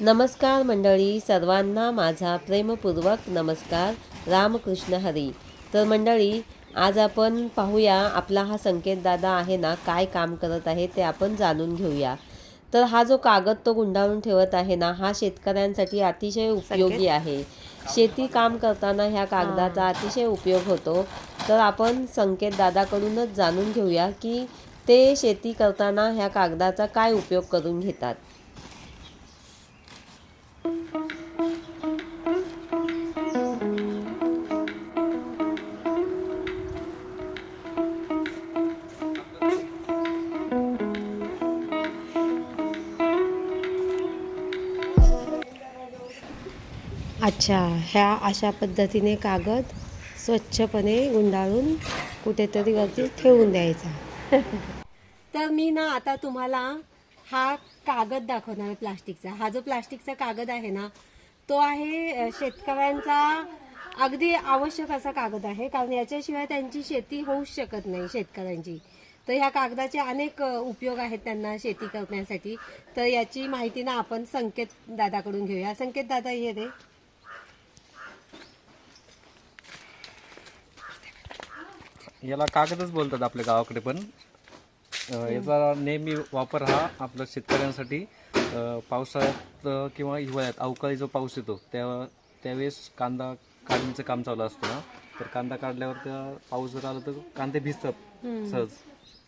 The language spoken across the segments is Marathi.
नमस्कार मंडळी सर्वांना माझा प्रेमपूर्वक नमस्कार. रामकृष्ण हरी. तर मंडळी आज आपण पाहूया आपला हा संकेत दादा आहे ना काय काम करत आहे ते आपण जाणून घेऊया. तर हा जो कागद तो गुंडाळून ठेवत आहे ना हा शेतकऱ्यांसाठी अतिशय उपयोगी आहे. शेती काम करताना ह्या कागदाचा अतिशय उपयोग होतो. तर आपण संकेत दादाकडूनच जाणून घेऊया की ते शेती करताना ह्या कागदाचा काय उपयोग करून घेतात? अच्छा ह्या अशा पद्धतीने कागद स्वच्छपणे गुंडाळून कुठेतरी वरती ठेवून द्यायचा. तर मी ना आता तुम्हाला हा कागद दाखवणार आहे प्लास्टिकचा. हा जो प्लास्टिकचा कागद आहे ना तो आहे शेतकऱ्यांचा अगदी आवश्यक असा कागद आहे. कारण याच्याशिवाय त्यांची शेती होऊच शकत नाही शेतकऱ्यांची. तर ह्या कागदाचे अनेक उपयोग आहेत त्यांना शेती करण्यासाठी. तर याची माहिती ना आपण संकेत दादाकडून घेऊया. संकेत दादा ये रे. याला कागदच बोलतात आपल्या गावाकडे पण. याचा नेहमी वापर हा आपल्या शेतकऱ्यांसाठी. पावसाळ्यात किंवा हिवाळ्यात अवकाळी जो पाऊस येतो त्या त्यावेळेस कांदा काढणीचं काम चालू असतं ना. तर कांदा काढल्यावर त्या पाऊस जर आला तर कांदे भिजतात सहज.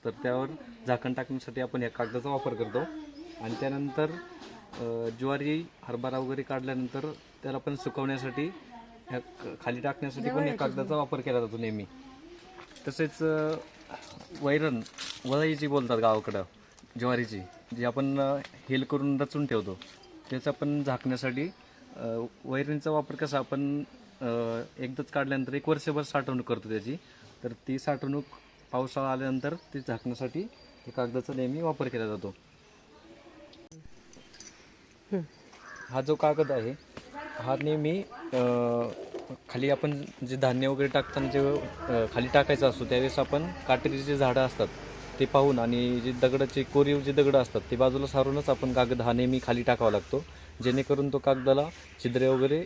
तर त्यावर झाकण टाकण्यासाठी आपण या कागदाचा वापर करतो. आणि त्यानंतर ज्वारी हरभरा वगैरे काढल्यानंतर त्याला पण सुकवण्यासाठी खाली टाकण्यासाठी पण या कागदाचा वापर केला जातो नेहमी. तसेच वैरण वळईची बोलतात गावाकडं ज्वारीची जी आपण हेल करून रचून ठेवतो. त्याचा पण झाकण्यासाठी वैरणीचा वापर कसा आपण एकदाच काढल्यानंतर एक वर्षभर साठवणूक करतो त्याची. तर ती साठवणूक पावसाळा आल्यानंतर ती झाकण्यासाठी हे कागदाचा नेहमी वापर केला जातो. हा. जो कागद आहे हा नेहमी खाली आपण जे धान्य वगैरे टाकताना जे अ, खाली टाकायचं असतो त्यावेळेस आपण काटेरी जे झाडं असतात ते पाहून आणि जे दगडाचे कोरीव जे दगडं असतात ते बाजूला सारूनच आपण कागद हा नेहमी खाली टाकावा लागतो. जेणेकरून तो कागदाला छिद्रे वगैरे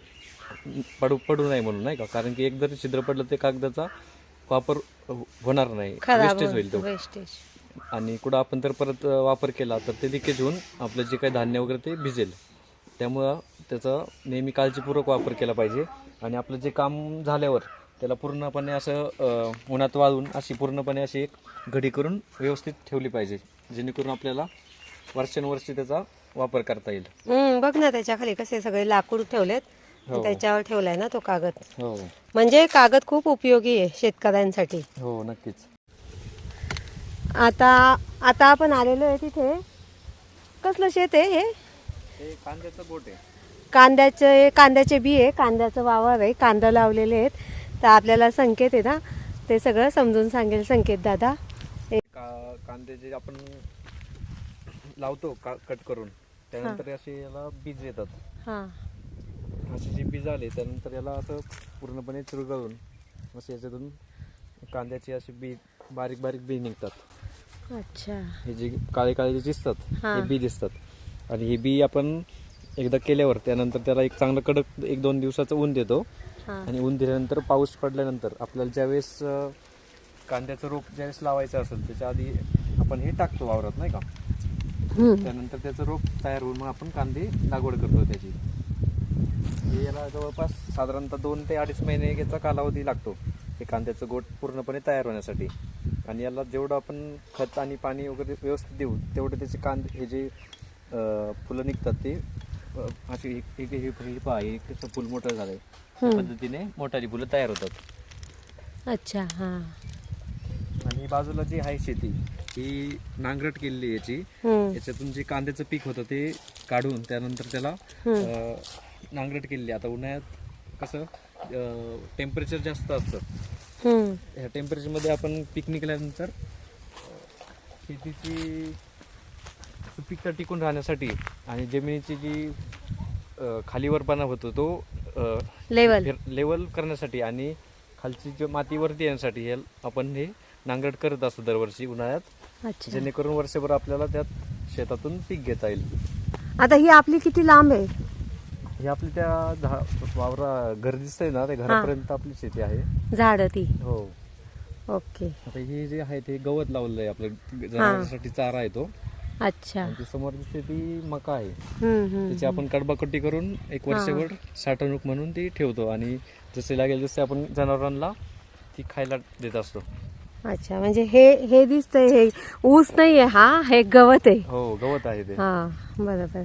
पडू पडू नये म्हणून नाही का? कारण की एक जरी छिद्र पडलं ते कागदाचा वापर होणार नाही. वेस्टेज होईल तो. वेस्टेज आणि कुठं आपण तर परत अ, वापर केला तर ते लिकेज होऊन आपलं जे काही धान्य वगैरे ते भिजेल. त्यामुळं त्याचा नेहमी काळजीपूर्वक वापर केला पाहिजे. आणि आपलं जे काम झाल्यावर त्याला पूर्णपणे असं उन्हात वाळून अशी पूर्णपणे अशी एक घडी करून व्यवस्थित ठेवली पाहिजे जेणेकरून आपल्याला वर्षानुवर्षे त्याचा वापर करता येईल. बघ ना त्याच्याखाली कसे सगळे लाकूड ठेवलेत. हो. त्याच्यावर ठेवलाय ना तो कागद. हो. म्हणजे कागद खूप उपयोगी आहे शेतकऱ्यांसाठी. हो नक्कीच. आता आता आपण आलेलो आहे तिथे. कसलं शेत आहे हे? हे कांद्याचं बोट आहे. कांद्याचे कांद्याचे बी आहे कांद्याचं वावर आहे कांदा लावलेले आहेत. तर आपल्याला संकेत आहे ना ते सगळं समजून सांगेल संकेत दादा. का कांदे जे आपण लावतो कट करून त्यानंतर असे याला बीज येतात. हां. अशी जी बीज आली त्यानंतर याला असं पूर्णपणे चुरगळून असे याच्यातून कांद्याची अशी बी बारीक बारीक बी निघतात. अच्छा. हे जे काळे काळे जे दिसतात हा. हे. बी दिसतात. आणि हे बी आपण एकदा केल्यावर त्यानंतर त्याला एक चांगलं कडक एक दोन दिवसाचं ऊन देतो. आणि ऊन दिल्यानंतर पाऊस पडल्यानंतर आपल्याला ज्यावेळेस कांद्याचं रोप ज्यावेळेस लावायचं असेल त्याच्या आधी आपण हे टाकतो वावरात नाही का. त्यानंतर त्याचं रोप तयार होऊन मग आपण कांदे लागवड करतो त्याची. याला जवळपास साधारणतः दोन ते अडीच महिने याचा कालावधी लागतो हे कांद्याचं गोट पूर्णपणे तयार होण्यासाठी. आणि याला जेवढं आपण खत आणि पाणी वगैरे व्यवस्थित देऊ तेवढे त्याचे कांदे हे जे फुलं निघतात ते. एक एक- हे हे पहा हे कसं फुल मोठं झालंय. त्या पद्धतीने मोठाली फुलं तयार होतात. अच्छा हां. आणि बाजूला जी आहे शेती ही नांगरट केलेली आहे याची. हम्म. याच्यातून जे कांद्याचं पीक होतं ते काढून त्यानंतर त्याला अं, नांगरट केलेली आहे. आता उन्हाळ्यात कसं टेम्परेचर जास्त असतं. हम्म. ह्या टेम्परेचरमध्ये आपण पीक निघाल्यानंतर अं, शेतीची सुपीकता टिकून राहण्यासाठी आणि जमिनीची जी खालीवरपणा होतो तो लेवल लेवल करण्यासाठी आणि खालची जी माती वरती येण्यासाठी हे आपण हे नांगरट करत असतो दरवर्षी उन्हाळ्यात. अच्छा. जेणेकरून वर्षभर आपल्याला त्यात शेतातून पीक घेता येईल. आता ही आपली किती लांब आहे? ही आपली त्या झा वावरा घर दिसतंय ना त्या घरापर्यंत आपली शेती आहे. झाड ती. हो. ओके. आता हे जे आहे ते गवत लावलेलं आहे आपलं जनावरांसाठी चारा आहे तो. अच्छा. आणि ती समोर दिसते ती मका आहे. हम्म, हम्म. त्याची आपण कडबाकट्टी करून एक वर्षभर साठवणूक म्हणून ती ठेवतो आणि जसे लागेल तसे आपण जनावरांना ती खायला देत असतो. अच्छा म्हणजे हे हे दिसतंय हे ऊस नाहीये हा हे गवत आहे. हो गवत आहे ते. हा बरोबर.